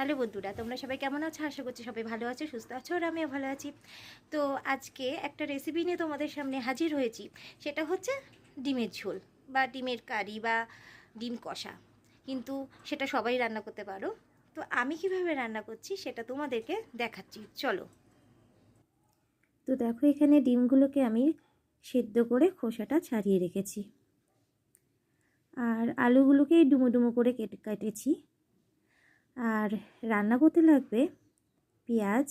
Hello বন্ধুরা, তোমরা সবাই কেমন আছো? আশা করছি সবাই ভালো আছো, সুস্থ আছো আর আমিও ভালো আছি। তো আজকে একটা রেসিপি নিয়ে তোমাদের সামনে হাজির হয়েছি। সেটা হচ্ছে ডিমের ঝোল বা ডিমের কারি বা ডিম কষা। কিন্তু সেটা সবাই রান্না করতে পারো। তো আমি কীভাবে রান্না করছি সেটা তোমাদেরকে দেখাচ্ছি। চলো। তো দেখো, এখানে ডিমগুলোকে আমি সেদ্ধ করে খোসাটা ছাড়িয়ে রেখেছি। আর আলুগুলোকে ডুমো ডুমো করে কেটে, কেটেছি। আর রান্না করতে লাগবে পেঁয়াজ।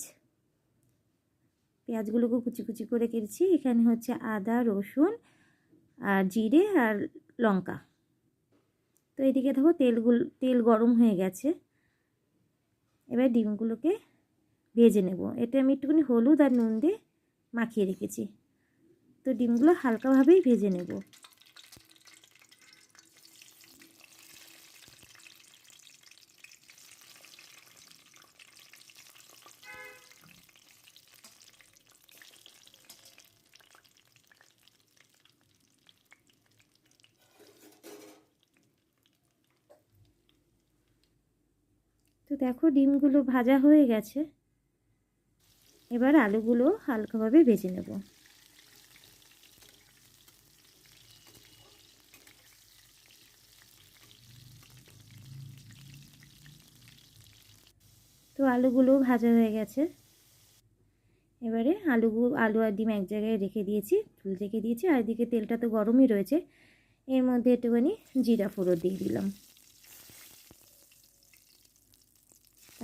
পেঁয়াজগুলোকে কুচি কুচি করে কেটেছি। এখানে হচ্ছে আদা, রসুন আর জিরে আর লঙ্কা। তো এদিকে দেখো তেলগুলো, তেল গরম হয়ে গেছে। এবার ডিমগুলোকে ভেজে নেব। এটা আমি একটুখানি হলুদ আর নুন দিয়ে মাখিয়ে রেখেছি। তো ডিমগুলো হালকাভাবেই ভেজে নেব। তো দেখো ডিমগুলো ভাজা হয়ে গেছে। এবার আলুগুলো হালকাভাবে ভেজে নেব। তো আলুগুলো ভাজা হয়ে গেছে। এবারে আলুগুলো আলু আর ডিম এক জায়গায় রেখে দিয়েছি, তুলে রেখে দিয়েছি, আর এদিকে তেলটা তো গরমই রয়েছে। এর মধ্যে একটুখানি জিরা ফোড়ো দিয়ে দিলাম।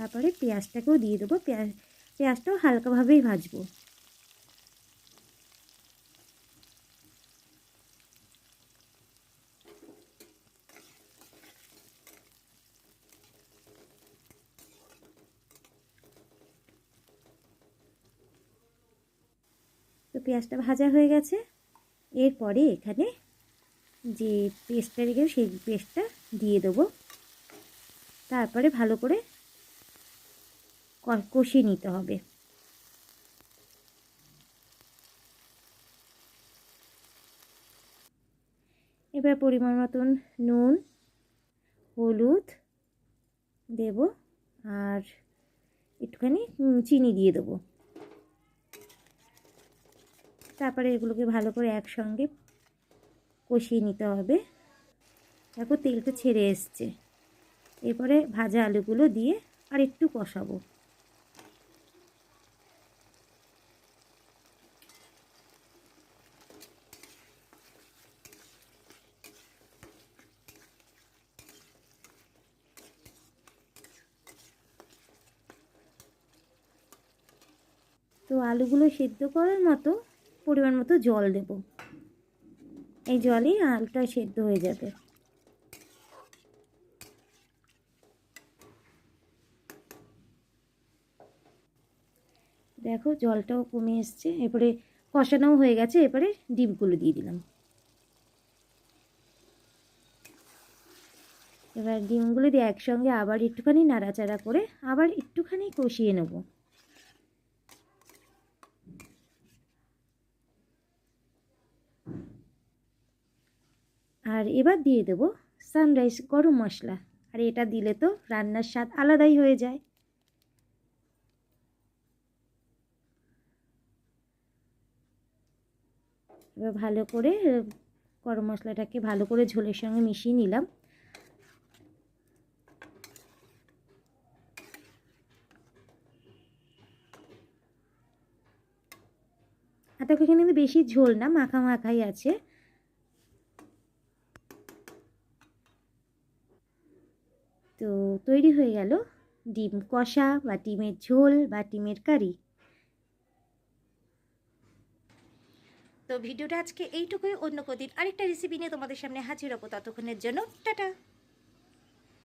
তারপরে পেঁয়াজটাকেও দিয়ে দেবো। পেঁয়াজ, পেঁয়াজটাও হালকাভাবেই ভাজবো। তো পেঁয়াজটা ভাজা হয়ে গেছে। এরপরে এখানে যে পেস্টটা রেখে সেই পেস্টটা দিয়ে দেবো। তারপরে ভালো করে কষিয়ে নিতে হবে। এবার পরিমাণ মতন নুন, হলুদ দেব আর একটুখানি চিনি দিয়ে দেবো। তারপরে এগুলোকে ভালো করে একসঙ্গে কষিয়ে নিতে হবে। দেখো তেলটা ছেড়ে এসছে। এরপরে ভাজা আলুগুলো দিয়ে আর একটু কষাবো। আলুগুলো সেদ্ধ করার মতো পরিমাণ মতো জল দেব। এই জলেই আলুটা সেদ্ধ হয়ে যাবে। দেখো জলটাও কমে এসছে। এরপরে কষানোও হয়ে গেছে। এরপরে ডিমগুলো দিয়ে দিলাম। এবার ডিমগুলো দিয়ে একসঙ্গে আবার একটুখানি নাড়াচাড়া করে আবার একটুখানি কষিয়ে নেব। আর এবার দিয়ে দেব সানরাইজ গরম মশলা। আর এটা দিলে তো রান্নার স্বাদ আলাদাই হয়ে যায়। এবার ভালো করে গরম মশলাটাকে ভালো করে ঝোলের সঙ্গে মিশিয়ে নিলাম। আর দেখো এখানে বেশি ঝোল না মাখা মাখাই আছে। তো তৈরি হয়ে গেল ডিম কষা বা ডিমের ঝোল বা ডিমের কারি। তো ভিডিওটা আজকে এইটুকুই। অন্য কদিন আরেকটা রেসিপি নিয়ে তোমাদের সামনে হাজির হব। ততক্ষণের জন্য টাটা।